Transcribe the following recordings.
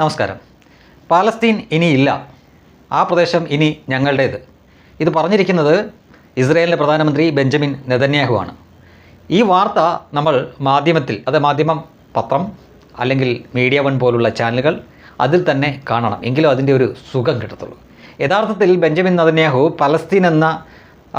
നമസ്കാരം. പാലസ്തീൻ ഇനിയില്ല. ആ പ്രദേശം ഇനി ഞങ്ങളുടേത്. ഇത് പറഞ്ഞിരിക്കുന്നത് ഇസ്രയേലിന്റെ പ്രധാനമന്ത്രി ബെഞ്ചമിൻ നെതന്യാഹു ആണ് ഈ വാർത്ത നമ്മൾ മാധ്യമത്തിൽ അത് മാധ്യമം പത്രം അല്ലെങ്കിൽ മീഡിയ വൺ പോലുള്ള ചാനലുകൾ അതിൽ തന്നെ കാണണം. എങ്കിലും അതിന്റെ ഒരു സുഖം കിട്ടത്തുള്ളൂ. യഥാർത്ഥത്തിൽ ബെഞ്ചമിൻ നെതന്യാഹു പലസ്തീൻ എന്ന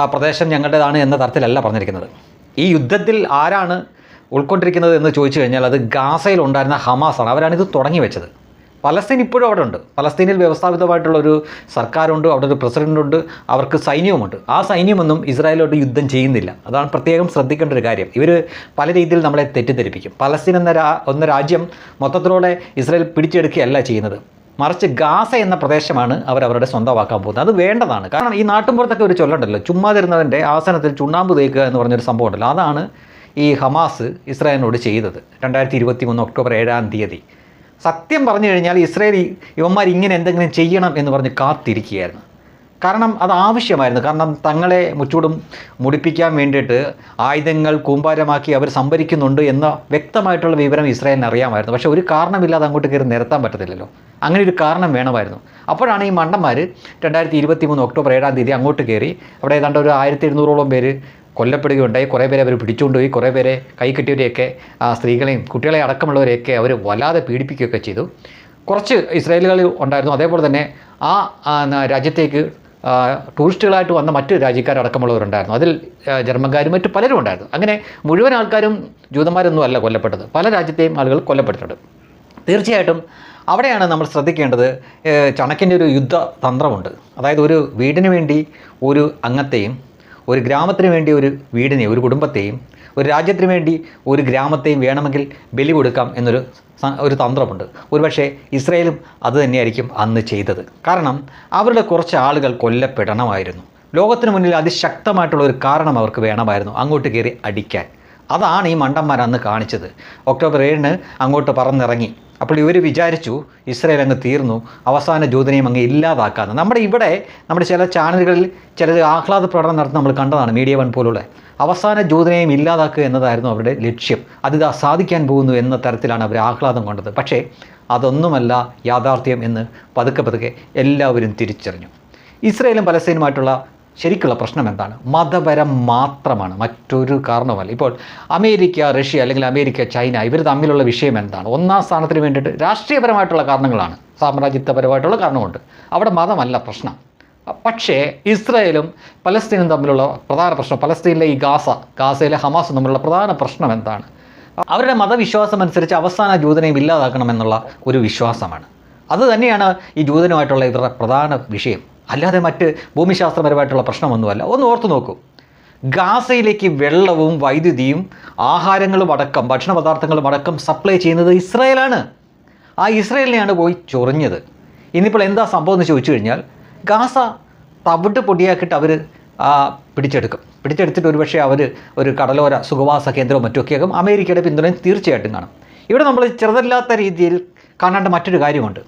പ്രദേശം ഞങ്ങളുടേതാണ് എന്ന തരത്തിലല്ല പറഞ്ഞിരിക്കുന്നത്. ഈ യുദ്ധത്തിൽ ആരാണ് ഉൾക്കൊണ്ടിരിക്കുന്നത് എന്ന് ചോദിച്ചു കഴിഞ്ഞാൽ അത് ഗാസയിൽ ഉണ്ടായിരുന്ന ഹമാസാണ്. അവരാണിത് തുടങ്ങി വെച്ചത്. പലസ്തീൻ ഇപ്പോഴും അവിടെ ഉണ്ട്. പലസ്തീനിൽ വ്യവസ്ഥാപിതമായിട്ടുള്ള ഒരു സർക്കാരുണ്ട് അവിടെ ഒരു പ്രസിഡന്റുണ്ട് അവർക്ക് സൈന്യവുമുണ്ട്. ആ സൈന്യമൊന്നും ഇസ്രായേലോട്ട് യുദ്ധം ചെയ്യുന്നില്ല. അതാണ് പ്രത്യേകം ശ്രദ്ധിക്കേണ്ട ഒരു കാര്യം. ഇവർ പല രീതിയിൽ നമ്മളെ തെറ്റിദ്ധരിപ്പിക്കും. പലസ്തീൻ എന്ന എന്ന രാജ്യം മൊത്തത്തിലൂടെ ഇസ്രായേൽ പിടിച്ചെടുക്കുകയല്ല ചെയ്യുന്നത്. മറിച്ച് ഗാസ എന്ന പ്രദേശമാണ് അവർ അവരുടെ സ്വന്തമാക്കാൻ പോകുന്നത്. അത് വേണ്ടതാണ്. കാരണം ഈ നാട്ടുമ്പുറത്തൊക്കെ ഒരു ചൊല്ലുണ്ടല്ലോ ചുമ്മാതിരുന്നവന്റെ ആസനത്തിൽ ചുണ്ണാമ്പ് തേക്കുക എന്ന് പറഞ്ഞൊരു സംഭവം ഉണ്ടല്ലോ അതാണ് ഈ ഹമാസ് ഇസ്രായേലിനോട് ചെയ്തത്. രണ്ടായിരത്തി ഇരുപത്തി മൂന്ന് ഒക്ടോബർ ഏഴാം തീയതി. സത്യം പറഞ്ഞു കഴിഞ്ഞാൽ ഇസ്രയേൽ ഇവന്മാർ ഇങ്ങനെ എന്തെങ്കിലും ചെയ്യണം എന്ന് പറഞ്ഞ് കാത്തിരിക്കുകയായിരുന്നു. കാരണം അത് ആവശ്യമായിരുന്നു. കാരണം തങ്ങളെ മുച്ചൂടും മുടിപ്പിക്കാൻ വേണ്ടിയിട്ട് ആയുധങ്ങൾ കൂമ്പാരമാക്കി അവർ സംഭരിക്കുന്നുണ്ട് എന്ന വ്യക്തമായിട്ടുള്ള വിവരം ഇസ്രായേലിന് അറിയാമായിരുന്നു. പക്ഷേ ഒരു കാരണമില്ലാതെ അങ്ങോട്ട് കയറി നിരത്താൻ പറ്റത്തില്ലല്ലോ. അങ്ങനെ ഒരു കാരണം വേണമായിരുന്നു. അപ്പോഴാണ് ഈ മണ്ടന്മാർ രണ്ടായിരത്തി ഇരുപത്തി മൂന്ന് ഒക്ടോബർ ഏഴാം തീയതി അങ്ങോട്ട് കയറി. അവിടെ ഏതാണ്ട് ഒരു ആയിരത്തി എഴുന്നൂറോളം പേര് കൊല്ലപ്പെടുകയുണ്ടായി. കുറേ പേരെ അവർ പിടിച്ചുകൊണ്ടുപോയി. കുറേ പേരെ കൈ കെട്ടിയവരെയൊക്കെ ആ, സ്ത്രീകളെയും കുട്ടികളെ അടക്കമുള്ളവരെയൊക്കെ അവർ വല്ലാതെ പീഡിപ്പിക്കുകയൊക്കെ ചെയ്തു. കുറച്ച് ഇസ്രായേലുകളിൽ ഉണ്ടായിരുന്നു. അതേപോലെ തന്നെ ആ രാജ്യത്തേക്ക് ടൂറിസ്റ്റുകളായിട്ട് വന്ന മറ്റ് രാജ്യക്കാരടക്കമുള്ളവരുണ്ടായിരുന്നു. അതിൽ ജർമ്മൻകാരും മറ്റു പലരും ഉണ്ടായിരുന്നു. അങ്ങനെ മുഴുവൻ ആൾക്കാരും ജൂതന്മാരൊന്നും അല്ല കൊല്ലപ്പെട്ടത്. പല രാജ്യത്തെയും ആളുകൾ കൊല്ലപ്പെട്ടിട്ടുണ്ട്. തീർച്ചയായിട്ടും അവിടെയാണ് നമ്മൾ ശ്രദ്ധിക്കേണ്ടത് ചണക്കിന്റെ ഒരു യുദ്ധ തന്ത്രമുണ്ട് അതായത് ഒരു വീടിന് വേണ്ടി ഒരു അംഗത്തെയും ഒരു ഗ്രാമത്തിന് വേണ്ടി ഒരു വീടിനെയും ഒരു കുടുംബത്തെയും ഒരു രാജ്യത്തിന് വേണ്ടി ഒരു ഗ്രാമത്തെയും വേണമെങ്കിൽ ബലി കൊടുക്കാം എന്നൊരു ഒരു തന്ത്രമുണ്ട്. ഒരുപക്ഷെ ഇസ്രയേലും അത് തന്നെയായിരിക്കും അന്ന് ചെയ്തത്. കാരണം അവരുടെ കുറച്ച് ആളുകൾ കൊല്ലപ്പെടണമായിരുന്നു. ലോകത്തിന് മുന്നിൽ അതിശക്തമായിട്ടുള്ള ഒരു കാരണം അവർക്ക് വേണമായിരുന്നു അങ്ങോട്ട് കയറി അടിക്കാൻ. അതാണ് ഈ മണ്ടന്മാർ അന്ന് കാണിച്ചത്. ഒക്ടോബർ ഏഴിന് അങ്ങോട്ട് പറന്നിറങ്ങി. അപ്പോൾ ഇവർ വിചാരിച്ചു ഇസ്രയേൽ അങ്ങ് തീർന്നു അവസാന ജൂതനെയും അങ്ങ് ഇല്ലാതാക്കാന്ന്. നമ്മുടെ ഇവിടെ നമ്മുടെ ചില ചാനലുകളിൽ ചിലർ ആഹ്ലാദ പ്രകടനം നടത്തി നമ്മൾ കണ്ടതാണ് മീഡിയ വൺ പോലുള്ള. അവസാന ജൂതനെയും ഇല്ലാതാക്കുക എന്നതായിരുന്നു അവരുടെ ലക്ഷ്യം. അതിതാ സാധിക്കാൻ പോകുന്നു എന്ന തരത്തിലാണ് അവർ ആഹ്ലാദം കൊണ്ടത്. പക്ഷേ അതൊന്നുമല്ല യാഥാർത്ഥ്യം എന്ന് പതുക്കെ പതുക്കെ എല്ലാവരും തിരിച്ചറിഞ്ഞു. ഇസ്രയേലും പലസ്തീനുമായിട്ടുള്ള ശരിക്കുള്ള പ്രശ്നം എന്താണ്? മതപരം മാത്രമാണ്. മറ്റൊരു കാരണമല്ല ഇപ്പോൾ അമേരിക്ക റഷ്യ അല്ലെങ്കിൽ അമേരിക്ക ചൈന ഇവർ തമ്മിലുള്ള വിഷയം എന്താണ്? ഒന്നാം സ്ഥാനത്തിന് വേണ്ടിയിട്ട് രാഷ്ട്രീയപരമായിട്ടുള്ള കാരണങ്ങളാണ്. സാമ്രാജ്യത്വപരമായിട്ടുള്ള കാരണമുണ്ട്. അവിടെ മതമല്ല പ്രശ്നം. പക്ഷേ ഇസ്രായേലും പലസ്തീനും തമ്മിലുള്ള പ്രധാന പ്രശ്നം പലസ്തീനിലെ ഈ ഗാസ ഗാസയിലെ ഹമാസും തമ്മിലുള്ള പ്രധാന പ്രശ്നം എന്താണ്? അവരുടെ മതവിശ്വാസം അനുസരിച്ച് അവസാന ജൂതനെയും ഇല്ലാതാക്കണമെന്നുള്ള ഒരു വിശ്വാസമാണ്. അത് തന്നെയാണ് ഈ ജൂതനുമായിട്ടുള്ള ഇവരുടെ പ്രധാന വിഷയം. അല്ലാതെ മറ്റ് ഭൂമിശാസ്ത്രപരമായിട്ടുള്ള പ്രശ്നമൊന്നുമല്ല. ഒന്ന് ഓർത്തു നോക്കൂ. ഗാസയിലേക്ക് വെള്ളവും വൈദ്യുതിയും ആഹാരങ്ങളും അടക്കം ഭക്ഷണ പദാർത്ഥങ്ങളും അടക്കം സപ്ലൈ ചെയ്യുന്നത് ഇസ്രയേലാണ്. ആ ഇസ്രയേലിനെയാണ് പോയി ചൊറിഞ്ഞത്. ഇന്നിപ്പോൾ എന്താ സംഭവം എന്ന് ചോദിച്ചു കഴിഞ്ഞാൽ ഗാസ തവിട്ട് പൊടിയാക്കിയിട്ട് അവർ പിടിച്ചെടുക്കും. പിടിച്ചെടുത്തിട്ട് ഒരുപക്ഷെ അവർ ഒരു കടലോര സുഖവാസ കേന്ദ്രവും മറ്റുമൊക്കെയാകും അമേരിക്കയുടെ പിന്തുണയും തീർച്ചയായിട്ടും കാണും. ഇവിടെ നമ്മൾ ചെറുതല്ലാത്ത രീതിയിൽ കാണേണ്ട മറ്റൊരു കാര്യമുണ്ട്.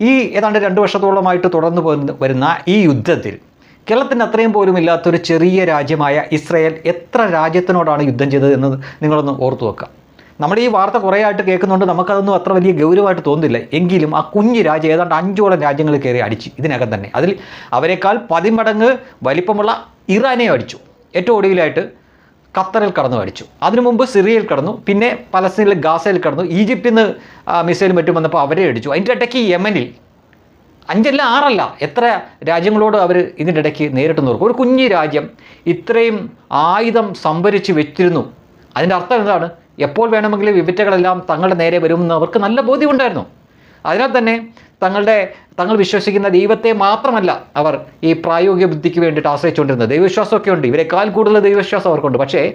ഈ ഏതാണ്ട് രണ്ട് വർഷത്തോളമായിട്ട് തുടർന്ന് വരുന്ന ഈ യുദ്ധത്തിൽ കേരളത്തിന് അത്രയും പോലും ഇല്ലാത്തൊരു ചെറിയ രാജ്യമായ ഇസ്രയേൽ എത്ര രാജ്യത്തിനോടാണ് യുദ്ധം ചെയ്തത് എന്ന് നിങ്ങളൊന്ന് ഓർത്തു വെക്കാം. നമ്മൾ ഈ വാർത്ത കുറേ ആയിട്ട് കേൾക്കുന്നുണ്ട്. നമുക്കതൊന്നും അത്ര വലിയ ഗൗരവമായിട്ട് തോന്നുന്നില്ല. എങ്കിലും ആ കുഞ്ഞു രാജ്യം ഏതാണ്ട് അഞ്ചോളം രാജ്യങ്ങൾ കയറി അടിച്ച് ഇതിനകം തന്നെ. അതിൽ അവരെക്കാൾ പതിമടങ്ങ് വലിപ്പമുള്ള ഇറാനെ അടിച്ചു. ഏറ്റവും ഒടുവിലായിട്ട് ഖത്തറിൽ കടന്നു അടിച്ചു അതിനു മുമ്പ് സിറിയയിൽ കടന്നു പിന്നെ പലസ്തീനിൽ ഗാസയിൽ കടന്നു ഈജിപ്തിൽ നിന്ന് മിസൈൽ മറ്റും വന്നപ്പോൾ അവരെ അടിച്ചു അതിന്റെ ഇടയ്ക്ക് യമനിൽ അഞ്ചല്ല ആറല്ല എത്ര രാജ്യങ്ങളോട് അവർ ഇതിന്റെ ഇടയ്ക്ക് നേരിട്ട് നോക്കും ഒരു കുഞ്ഞു രാജ്യം ഇത്രയും ആയുധം സംഭരിച്ച് വെച്ചിരുന്നു. അതിന്റെ അർത്ഥം എന്താണ്? എപ്പോൾ വേണമെങ്കിലും വിവറ്റകളെല്ലാം തങ്ങളുടെ നേരെ വരുമെന്ന് അവർക്ക് നല്ല ബോധ്യമുണ്ടായിരുന്നു അതിനാൽ തന്നെ തങ്ങളുടെ തങ്ങൾ വിശ്വസിക്കുന്ന ദൈവത്തെ മാത്രമല്ല അവർ ഈ പ്രായോഗിക ബുദ്ധിക്ക് വേണ്ടിയിട്ട് ആശ്രയിച്ചുകൊണ്ടിരുന്നത്. ദൈവവിശ്വാസമൊക്കെ ഉണ്ട്. ഇവരെക്കാൾ കൂടുതൽ ദൈവവിശ്വാസം അവർക്കുണ്ട്. പക്ഷേ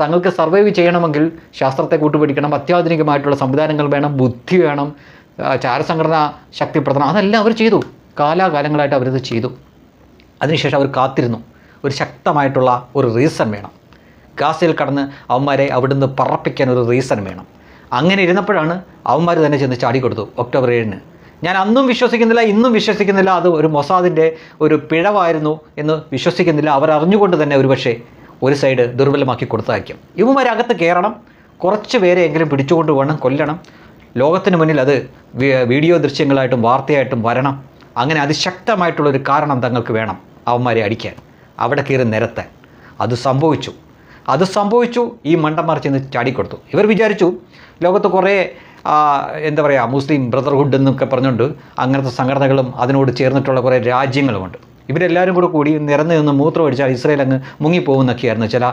തങ്ങൾക്ക് സർവൈവ് ചെയ്യണമെങ്കിൽ ശാസ്ത്രത്തെ കൂട്ടുപിടിക്കണം അത്യാധുനികമായിട്ടുള്ള സംവിധാനങ്ങൾ വേണം ബുദ്ധി വേണം ചാരസംഘടന ശക്തിപ്പെടുത്തണം അതെല്ലാം അവർ ചെയ്തു. കാലാകാലങ്ങളായിട്ട് അവരത് ചെയ്തു. അതിനുശേഷം അവർ കാത്തിരുന്നു. ഒരു ശക്തമായിട്ടുള്ള ഒരു റീസൺ വേണം. ഗാസയിൽ കടന്ന് അവന്മാരെ അവിടുന്ന് പറപ്പിക്കാൻ ഒരു റീസൺ വേണം. അങ്ങനെ ഇരുന്നപ്പോഴാണ് അവന്മാർ തന്നെ ചെന്ന് ചാടി കൊടുത്തു ഒക്ടോബർ ഏഴിന്. ഞാൻ അന്നും വിശ്വസിക്കുന്നില്ല ഇന്നും വിശ്വസിക്കുന്നില്ല. അത് ഒരു മൊസാദിന്റെ ഒരു പിഴവായിരുന്നു എന്ന് വിശ്വസിക്കുന്നില്ല. അവർ അറിഞ്ഞുകൊണ്ട് തന്നെ ഒരുപക്ഷെ ഒരു സൈഡ് ദുർബലമാക്കി കൊടുത്തായിരിക്കും ഇവന്മാരകത്ത് കയറണം കുറച്ച് പേരെ എങ്കിലും പിടിച്ചുകൊണ്ട് വേണം കൊല്ലണം. ലോകത്തിന് മുന്നിൽ അത് വീഡിയോ ദൃശ്യങ്ങളായിട്ടും വാർത്തയായിട്ടും വരണം. അങ്ങനെ അതിശക്തമായിട്ടുള്ളൊരു കാരണം തങ്ങൾക്ക് വേണം അവന്മാരെ അടിക്കാൻ. അവിടെ കയറി നിരത്താൻ അത് സംഭവിച്ചു. അത് സംഭവിച്ചു. ഈ മണ്ടന്മാർ ചെന്ന് ചാടിക്കൊടുത്തു. ഇവർ വിചാരിച്ചു ലോകത്ത് കുറേ എന്താ പറയുക മുസ്ലിം ബ്രദർഹുഡ് എന്നൊക്കെ പറഞ്ഞുകൊണ്ട് അങ്ങനത്തെ സംഘടനകളും അതിനോട് ചേർന്നിട്ടുള്ള കുറേ രാജ്യങ്ങളുമുണ്ട്. ഇവരെല്ലാവരും കൂടെ കൂടി നിറഞ്ഞു നിന്ന് മൂത്രമടിച്ചാൽ ഇസ്രയേൽ അങ്ങ് മുങ്ങിപ്പോകുന്നൊക്കെയായിരുന്നു ചില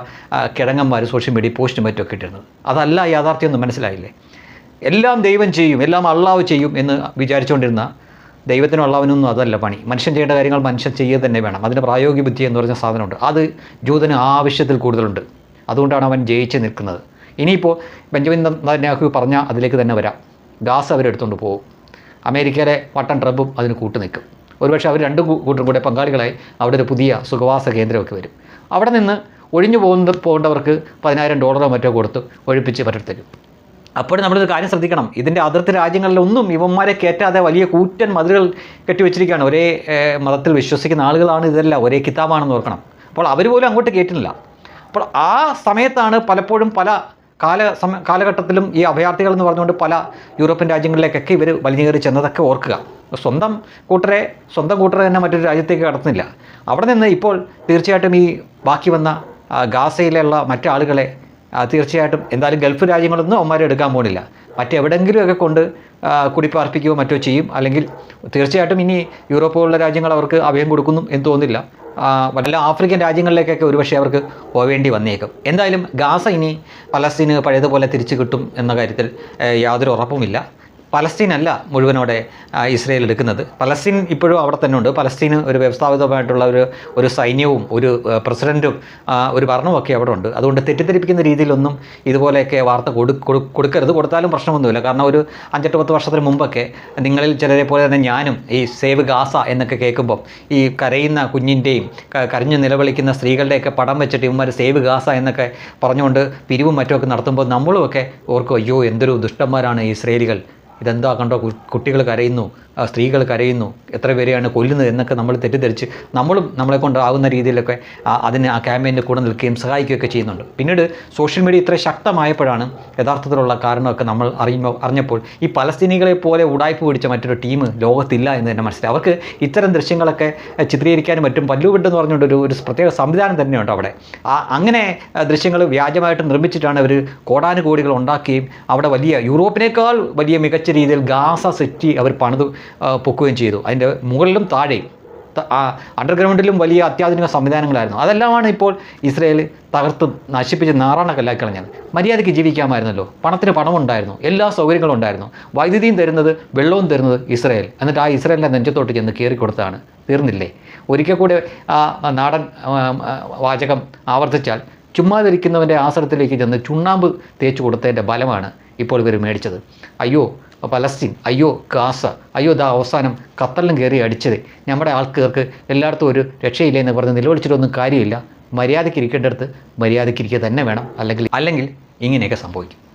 കിഴങ്ങന്മാർ സോഷ്യൽ മീഡിയ പോസ്റ്റും മറ്റുമൊക്കെ ഇട്ടിരുന്നത്. അതല്ല യാഥാർത്ഥ്യം മനസ്സിലായില്ലേ? എല്ലാം ദൈവം ചെയ്യും എല്ലാം അള്ളാവ് ചെയ്യും എന്ന് വിചാരിച്ചുകൊണ്ടിരുന്ന ദൈവത്തിനും അള്ളാവിനൊന്നും അതല്ല പണി. മനുഷ്യൻ ചെയ്യേണ്ട കാര്യങ്ങൾ മനുഷ്യൻ ചെയ്യുക തന്നെ വേണം. അതിന് പ്രായോഗിക ബുദ്ധി എന്ന് പറഞ്ഞ സാധനമുണ്ട്. അത് ജൂതന് ആവശ്യത്തിൽ കൂടുതലുണ്ട്. അതുകൊണ്ടാണ് അവൻ ജയിച്ച് നിൽക്കുന്നത്. ഇനിയിപ്പോൾ ബെഞ്ചമിൻ നെതന്യാഹു പറഞ്ഞ അതിലേക്ക് തന്നെ വരാം. ഗാസ് അവരെടുത്തുകൊണ്ട് പോകും അമേരിക്കയിലെ വട്ടൻ ട്രംപും അതിന് കൂട്ടു നിൽക്കും. ഒരുപക്ഷെ അവർ രണ്ടും കൂട്ടരും കൂടെ പങ്കാളികളായി അവിടെ ഒരു പുതിയ സുഖവാസ കേന്ദ്രമൊക്കെ വരും. അവിടെ നിന്ന് ഒഴിഞ്ഞു പോകുന്ന പോകേണ്ടവർക്ക് പതിനായിരം ഡോളറോ മറ്റോ കൊടുത്ത് ഒഴിപ്പിച്ച് പറ്റത്തരും അപ്പോൾ നമ്മളൊരു കാര്യം ശ്രദ്ധിക്കണം. ഇതിന്റെ അതിർത്തി രാജ്യങ്ങളിലൊന്നും ഇവന്മാരെ കയറ്റാതെ വലിയ കൂറ്റൻ മതിലുകൾ കെട്ടിവെച്ചിരിക്കുകയാണ് ഒരേ മതത്തിൽ വിശ്വസിക്കുന്ന ആളുകളാണ് ഇതല്ല. ഒരേ കിതാബാണെന്ന് ഓർക്കണം. അപ്പോൾ അവർ പോലും അങ്ങോട്ട് കയറ്റുന്നില്ല അപ്പോൾ ആ സമയത്താണ് പലപ്പോഴും പല കാല സമ കാലഘട്ടത്തിലും ഈ അഭയാർത്ഥികൾ എന്ന് പറഞ്ഞുകൊണ്ട് പല യൂറോപ്യൻ രാജ്യങ്ങളിലേക്കൊക്കെ ഇവർ വലിഞ്ഞുകയറി ചെന്നതൊക്കെ ഓർക്കുക. സ്വന്തം കൂട്ടരെ സ്വന്തം കൂട്ടരെ തന്നെ മറ്റൊരു രാജ്യത്തേക്ക് കടത്തുന്നില്ല. അവിടെ നിന്ന് ഇപ്പോൾ തീർച്ചയായിട്ടും ഈ ബാക്കി വന്ന ഗാസയിലുള്ള മറ്റാളുകളെ തീർച്ചയായിട്ടും എന്തായാലും ഗൾഫ് രാജ്യങ്ങളൊന്നും അവന്മാരെ എടുക്കാൻ പോകുന്നില്ല മറ്റെവിടെങ്കിലുമൊക്കെ കൊണ്ട് കുടിപ്പാർപ്പിക്കുകയോ മറ്റോ ചെയ്യും. അല്ലെങ്കിൽ തീർച്ചയായിട്ടും ഇനി യൂറോപ്പ് പോലുള്ള രാജ്യങ്ങൾ അവർക്ക് അഭയം കൊടുക്കുന്നു എന്ന് തോന്നില്ല. വല്ല ആഫ്രിക്കൻ രാജ്യങ്ങളിലേക്കൊക്കെ ഒരുപക്ഷെ അവർക്ക് പോവേണ്ടി വന്നേക്കും. എന്തായാലും ഗാസ ഇനി പലസ്തീന് പഴയതുപോലെ തിരിച്ചു കിട്ടും എന്ന കാര്യത്തിൽ യാതൊരു ഉറപ്പുമില്ല. പലസ്തീൻ അല്ല മുഴുവനോടെ ഇസ്രയേൽ എടുക്കുന്നത്. പലസ്തീൻ ഇപ്പോഴും അവിടെ തന്നെ ഉണ്ട്. പലസ്തീന് ഒരു വ്യവസ്ഥാപിതമായിട്ടുള്ള ഒരു ഒരു സൈന്യവും ഒരു പ്രസിഡന്റും ഒരു ഭരണമൊക്കെ അവിടെ ഉണ്ട്. അതുകൊണ്ട് തെറ്റിദ്ധരിപ്പിക്കുന്ന രീതിയിലൊന്നും ഇതുപോലെയൊക്കെ വാർത്ത കൊടു കൊടു- കൊടുക്കരുത്. കൊടുത്താലും പ്രശ്നമൊന്നുമില്ല. കാരണം ഒരു അഞ്ചെട്ട് പത്ത് വർഷത്തിന് മുമ്പൊക്കെ നിങ്ങളിൽ ചിലരെ പോലെ തന്നെ ഞാനും ഈ സേവ് ഗാസ എന്നൊക്കെ കേൾക്കുമ്പോൾ ഈ കരയുന്ന കുഞ്ഞിന്റെയും കരഞ്ഞു നിലവിളിക്കുന്ന സ്ത്രീകളുടെയൊക്കെ പടം വെച്ചിട്ട് ഇവന്മാർ സേവ് ഗാസ എന്നൊക്കെ പറഞ്ഞുകൊണ്ട് പിരിവും മറ്റുമൊക്കെ നടത്തുമ്പോൾ നമ്മളുമൊക്കെ ഓർക്കും അയ്യോ എന്തൊരു ദുഷ്ടന്മാരാണ് ഇസ്രയേലികൾ. ഇതെന്താ കണ്ടോ? കുട്ടികൾ കരയുന്നു സ്ത്രീകൾ കരയുന്നു എത്ര പേരെയാണ് കൊല്ലുന്നത് എന്നൊക്കെ നമ്മൾ തെറ്റിദ്ധരിച്ച് നമ്മളും നമ്മളെ കൊണ്ടാവുന്ന രീതിയിലൊക്കെ അതിന് ആ ക്യാമ്പയിന്റെ കൂടെ നിൽക്കുകയും സഹായിക്കുകയൊക്കെ ചെയ്യുന്നുണ്ട്. പിന്നീട് സോഷ്യൽ മീഡിയ ഇത്ര ശക്തമായപ്പോഴാണ് യഥാർത്ഥത്തിലുള്ള കാരണമൊക്കെ നമ്മൾ അറിയുമ്പോൾ അറിഞ്ഞപ്പോൾ ഈ പലസ്തീനികളെ പോലെ ഉടായ്പ പിടിച്ച മറ്റൊരു ടീം ലോകത്തില്ല എന്ന് തന്നെ മനസ്സിലായി. അവർക്ക് ഇത്തരം ദൃശ്യങ്ങളൊക്കെ ചിത്രീകരിക്കാനും മറ്റും പല്ലുവിട്ട് എന്ന് പറഞ്ഞുകൊണ്ട് ഒരു ഒരു പ്രത്യേക സംവിധാനം തന്നെയുണ്ട് അവിടെ. അങ്ങനെ ദൃശ്യങ്ങൾ വ്യാജമായിട്ട് നിർമ്മിച്ചിട്ടാണ് അവർ കോടാനുകോടികൾ ഉണ്ടാക്കുകയും അവിടെ വലിയ യൂറോപ്പിനേക്കാൾ വലിയ മികച്ച രീതിയിൽ ഗാസ സെറ്റി അവർ പണിത് പൊക്കുകയും ചെയ്തു. അതിന്റെ മുകളിലും താഴെയും. അണ്ടർഗ്രൗണ്ടിലും വലിയ അത്യാധുനിക സംവിധാനങ്ങളായിരുന്നു. അതെല്ലാമാണ് ഇപ്പോൾ ഇസ്രയേൽ തകർത്ത് നശിപ്പിച്ച് നാറാണ കല്ലാക്കി കളഞ്ഞത് മര്യാദയ്ക്ക് ജീവിക്കാമായിരുന്നല്ലോ. പണത്തിന് പണമുണ്ടായിരുന്നു. എല്ലാ സൗകര്യങ്ങളും ഉണ്ടായിരുന്നു. വൈദ്യുതിയും തരുന്നത് വെള്ളവും തരുന്നത് ഇസ്രയേൽ. എന്നിട്ട് ആ ഇസ്രയേലിന്റെ നെഞ്ചത്തോട്ട് ചെന്ന് കയറി കൊടുത്താണ്. തീർന്നില്ലേ? ഒരിക്കൽ കൂടെ ആ നാടൻ വാചകം ആവർത്തിച്ചാൽ ചുമ്മാതിരിക്കുന്നവന്റെ ആസനത്തിലേക്ക് ചെന്ന് ചുണ്ണാമ്പ് തേച്ച് കൊടുത്തതിന്റെ ബലമാണ് ഇപ്പോൾ ഇവർ മേടിച്ചത്. അയ്യോ പലസ്തീൻ അയ്യോ ഗാസ അയ്യോ ദാ അവസാനം ഖത്തറിലും കയറി അടിച്ചത്. നമ്മുടെ ആൾക്കാർക്ക് എല്ലായിടത്തും ഒരു രക്ഷയില്ല എന്ന് പറഞ്ഞ് നിലവിളിച്ചിട്ടൊന്നും കാര്യമില്ല. മര്യാദയ്ക്ക് ഇരിക്കേണ്ടടുത്ത് മര്യാദയ്ക്ക് ഇരിക്കുക തന്നെ വേണം. അല്ലെങ്കിൽ അല്ലെങ്കിൽ ഇങ്ങനെയൊക്കെ സംഭവിക്കും.